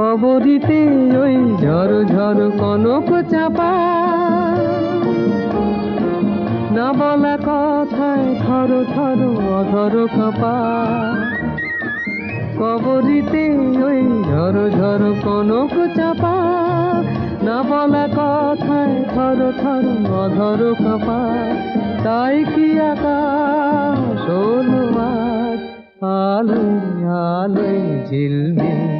কবরিতে ওই ঝড় ঝড় কনক চাপা। না বলা কথায় থর থর অধর কাপা। কবরিতে ওই ঝড় ঝড় কনক চাপা। না বলা কথায় থর থর অধর কাপা। তাই কি আকাশ আলোয় আলোয় ঝিলমিল।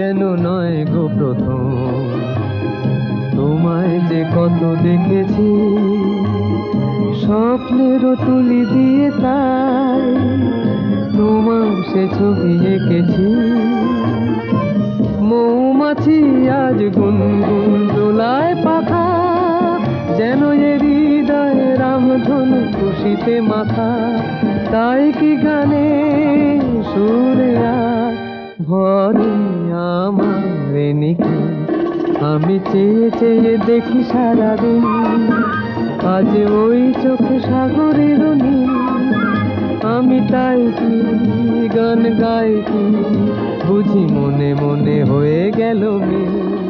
যেন নয় গো প্রথম। তোমায় যে কত দেখেছি, স্বপ্নেরও তুলি দিয়ে তাই তোমার সে ছবি এঁকেছি। মৌমাছি আজ গুনগুন দোলায় পাখা, যেন এ হৃদয়ে রামধনু খুশিতে মাথা তাই কি গানে সুরে ভরে আমি চেয়ে চেয়ে দেখি সারাদিন। আজ ওই চোখে সাগরের আমি তাই গান গাই কি? বুঝি মনে মনে হয়ে গেল মিল।